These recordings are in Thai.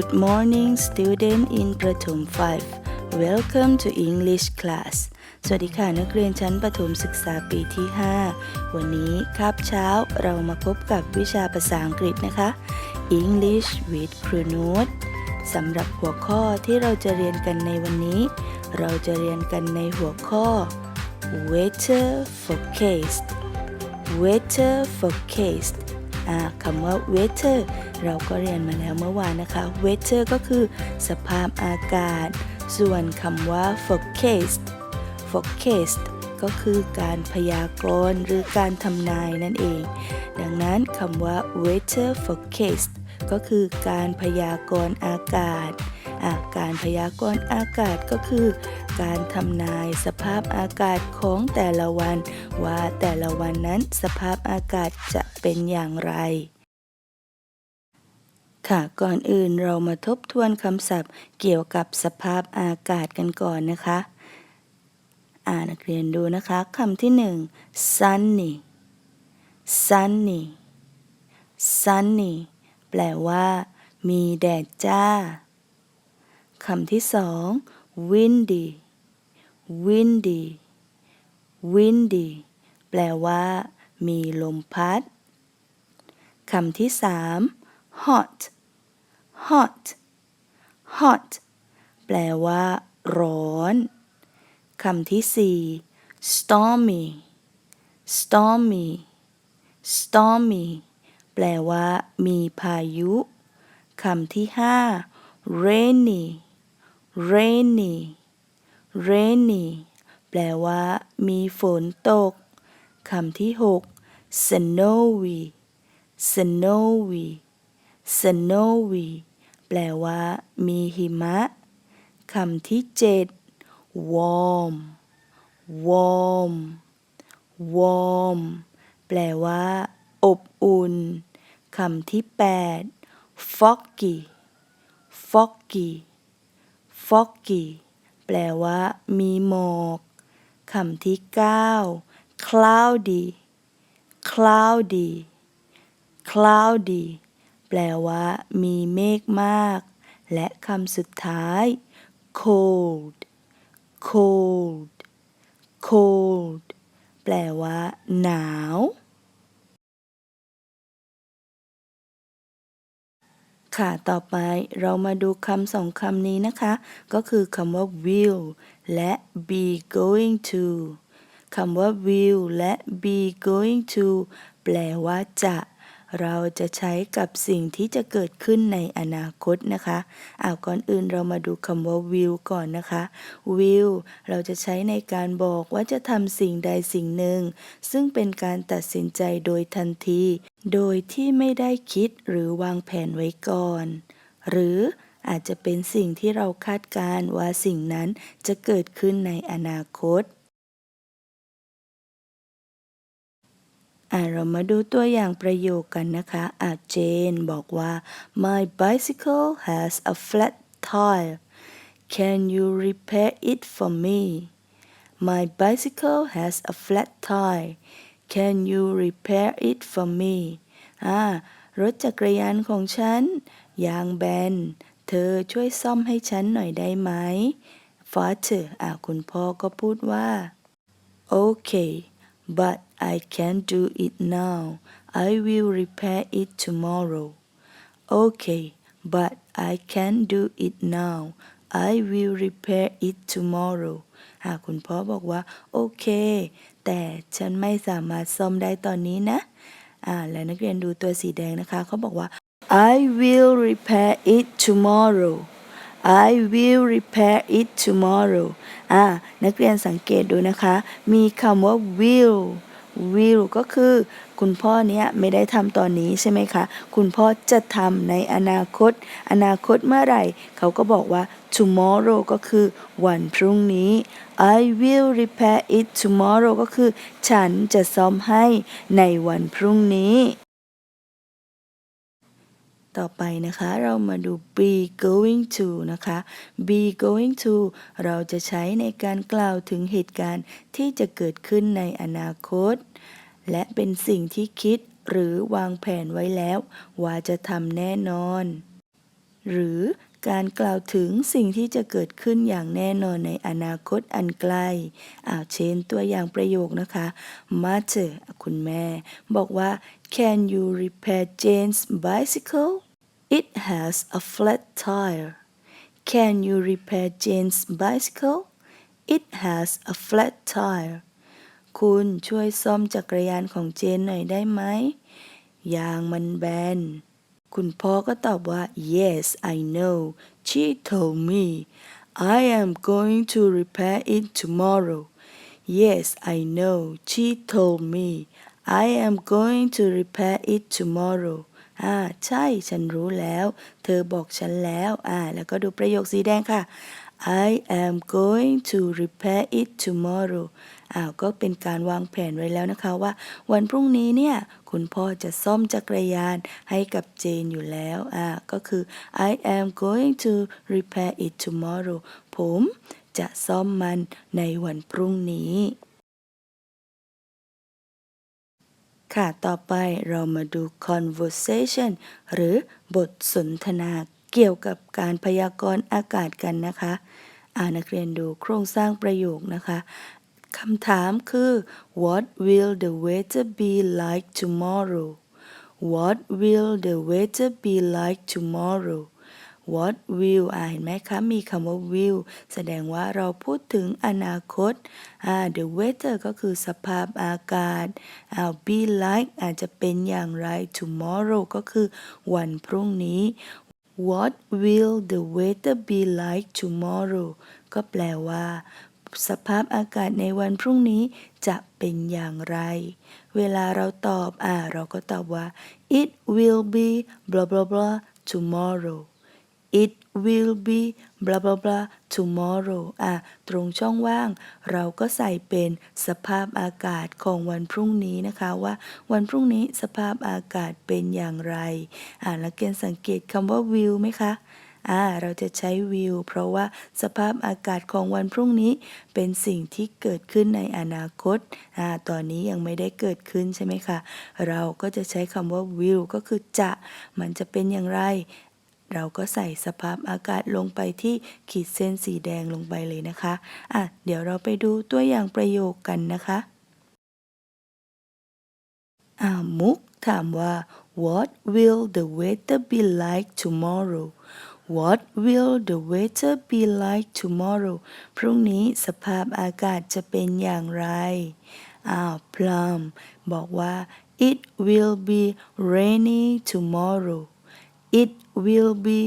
Good morning student in ประถม 5 Welcome to English class สวัสดีค่ะ นักเรียนชั้นประถมศึกษาปีที่ 5 วันนี้คาบเช้าเรามาพบกับวิชาภาษาอังกฤษนะคะ English with ครูนุชสำหรับหัวข้อที่เราจะเรียนกันในวันนี้ เราจะเรียนกันในหัวข้อ Weather forecast weather forecast อ่าคำว่า weather เราก็เรียนมาแล้วเมื่อวานนะคะ weather ก็คือ สภาพอากาศ ส่วนคำว่า forecast forecast ก็คือการพยากรณ์หรือการทำนายนั่นเอง ดังนั้นคำว่า weather forecast ก็คือการพยากรณ์อากาศอะการพยากรณ์อากาศก็คือ การทำนายสภาพอากาศของแต่ละวัน ว่าแต่ละวันนั้นสภาพอากาศจะเป็นอย่างไร ค่ะก่อนอื่นเรามาทบทวนคำศัพท์เกี่ยวกับสภาพอากาศกันก่อนนะคะ อ่านนักเรียนดูนะคะคำที่หนึ่ง sunny sunny sunny แปลว่า มีแดดจ้าคำที่สอง windy windy windy แปลว่า มีลมพัดคำที่สาม hot hot hot แปลว่า ร้อนคำที่สี่ stormy stormy stormy แปลว่า มีพายุคำที่ห้า rainy rainy rainy แปลว่า มีฝนตกคำที่หก snowy snowy snowy แปลว่า มีหิมะคำที่เจ็ด warm warm warm แปลว่า อบอุ่นคำที่แปด foggy foggy foggy แปลว่า มีหมอกคำที่เก้า cloudy cloudy cloudy ลว่า มีเมฆมาก และคำสุดท้าย cold cold cold แปลว่า หนาว ค่ะ ต่อไปเรามาดูคำสองคำนี้นะคะ ก็คือคำว่า will และ be going to คำว่า will และ be going to แปลว่าจะ เราจะใช้กับสิ่งที่จะเกิดขึ้นในอนาคตนะคะอ้าก่อนอื่นเรามาดูคำว่า will ก่อนนะคะ will เราจะใช้ในการบอกว่าจะทำสิ่งใดสิ่งหนึ่ง ซึ่งเป็นการตัดสินใจโดยทันที โดยที่ไม่ได้คิดหรือวางแผนไว้ก่อน หรืออาจจะเป็นสิ่งที่เราคาดการณ์ว่าสิ่งนั้นจะเกิดขึ้นในอนาคต เรามาดูตัวอย่างประโยคกันนะคะอะเจนบอกว่า my bicycle has a flat tire can you repair it for me my bicycle has a flat tire can you repair it for me อ่ารถจักรยานของฉัน ยางแบน เธอช่วยซ่อมให้ฉันหน่อยได้ไหม Father อะคุณพ่อก็พูดว่า Okay but I can't do it now I will repair it tomorrow Okay but I can't do it now I will repair it tomorrow หากคุณพ่อบอกว่า โอเค แต่ฉันไม่สามารถซ่อมได้ตอนนี้นะ อ่า และนักเรียนดูตัวสีแดงนะคะ เขาบอกว่า I will repair it tomorrow I will repair it tomorrow อ่า นักเรียนสังเกตดูนะคะ มีคำว่า will will ก็คือ คุณพ่อเนี้ยไม่ได้ทำตอนนี้ใช่ไหมคะ คุณพ่อจะทำในอนาคต อนาคตเมื่อไหร่ เขาก็บอกว่า tomorrow ก็คือวันพรุ่งนี้ I will repair it tomorrow ก็คือ ฉันจะซ่อมให้ในวันพรุ่งนี้ ต่อไปนะคะเรามาดู be going to นะคะ be going to เราจะใช้ในการกล่าวถึงเหตุการณ์ที่จะเกิดขึ้นในอนาคต และเป็นสิ่งที่คิดหรือวางแผนไว้แล้ว ว่าจะทำแน่นอน หรือ การกล่าวถึงสิ่งที่จะเกิดขึ้นอย่างแน่นอนในอนาคตอันไกลอ่าเช่นตัวอย่างประโยคนะคะ Mother คุณแม่ บอกว่า Can you repair Jane's bicycle It has a flat tire Can you repair Jane's bicycle It has a flat tire คุณช่วยซ่อมจักรยานของเจนหน่อยได้ไหม ยางมันแบน คุณพ่อก็ตอบว่า yes I know she told me I am going to repair it tomorrow yes I know she told me I am going to repair it tomorrow อ่า ใช่ ฉันรู้แล้ว เธอบอกฉันแล้ว อ่า แล้วก็ดูประโยคสีแดงค่ะ I am going to repair it tomorrow อ้าวก็เป็นการวางแผนไว้แล้วนะคะว่า วันพรุ่งนี้เนี่ย คุณพ่อจะซ่อมจักรยานให้กับเจนอยู่แล้วอ่าก็คือ I am going to repair it tomorrow ผมจะซ่อมมันในวันพรุ่งนี้ ค่ะ ต่อไปเรามาดู conversation หรือบทสนทนา เกี่ยวกับการพยากรณ์อากาศกันนะคะอ่านักเรียนดูโครงสร้างประโยคนะคะคำถามคือ What will the weather be like tomorrow What will the weather be like tomorrow What will อ่าเห็นไหมคะ มีคำว่า will แสดงว่าเราพูดถึงอนาคตอ่า the weather ก็คือสภาพอากาศอ่า be like อาจจะเป็นอย่างไร tomorrow ก็คือวันพรุ่งนี้ What will the weather be like tomorrow ก็แปลว่า สภาพอากาศในวันพรุ่งนี้จะเป็นอย่างไร เวลาเราตอบ อ่า เราก็ตอบว่า it will be blah blah blah tomorrow it will be blah blah blah tomorrow อะ ตรงช่องว่าง เราก็ใส่เป็นสภาพอากาศของวันพรุ่งนี้นะคะว่าวันพรุ่งนี้สภาพอากาศเป็นอย่างไร อ่าแล้วเกณฑ์สังเกตคำว่า will ไหมคะอ่าเราจะใช้ will เพราะว่าสภาพอากาศของวันพรุ่งนี้เป็นสิ่งที่เกิดขึ้นในอนาคตอ่าตอนนี้ยังไม่ได้เกิดขึ้นใช่ไหมคะ เราก็จะใช้คำว่า will ก็คือจะ มันจะเป็นอย่างไร เราก็ใส่สภาพอากาศลงไปที่ขีดเส้นสีแดงลงไปเลยนะคะอะเดี๋ยวเราไปดูตัวอย่างประโยคกันนะคะอ่ามุกถามว่า What will the weather be like tomorrow What will the weather be like tomorrow พรุ่งนี้สภาพอากาศจะเป็นอย่างไร อ้าวพลัมบอกว่า It will be rainy tomorrow It will be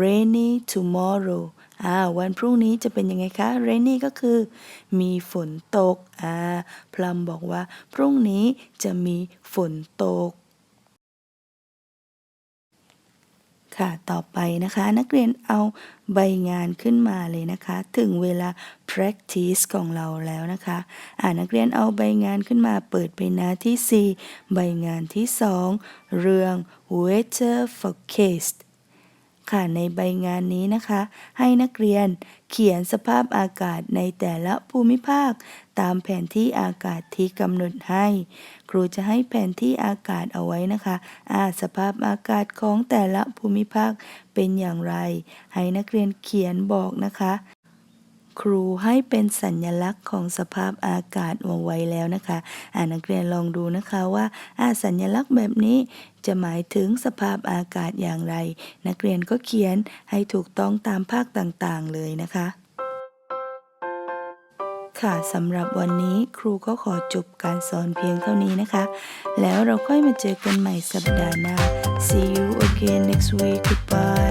rainy tomorrow อ่าวันพรุ่งนี้จะเป็นยังไงคะ rainy ก็คือ มีฝนตก อ่าพลัมบอกว่า พรุ่งนี้จะมีฝนตก ค่ะ ต่อไปนะคะ นักเรียนเอาใบงานขึ้นมาเลยนะคะ ถึงเวลา practice ของเราแล้วนะคะอ่านักเรียนเอาใบงานขึ้นมาเปิดไปหน้าที่ 4 ใบงานที่ 2 เรื่อง weather forecast ค่ะในใบงานนี้นะคะ ให้นักเรียนเขียนสภาพอากาศในแต่ละภูมิภาค ตามแผนที่อากาศที่กำหนดให้ ครูจะให้แผนที่อากาศเอาไว้นะคะอาสภาพอากาศของแต่ละภูมิภาคเป็นอย่างไร ให้นักเรียนเขียนบอกนะคะ ครูให้เป็นสัญญลักษณ์ของสภาพอากาศเอาไว้แล้วนะคะอ่านักเรียนลองดูนะคะว่าอ่าสัญญลักษณ์แบบนี้จะหมายถึงสภาพอากาศอย่างไร นักเรียนก็เขียนให้ถูกต้องตามภาคต่างๆ เลยนะคะค่ะสำหรับวันนี้ครูก็ขอจบการสอนเพียงเท่านี้นะคะ แล้วเราค่อยมาเจอกันใหม่สัปดาห์หน้า See you again next week goodbye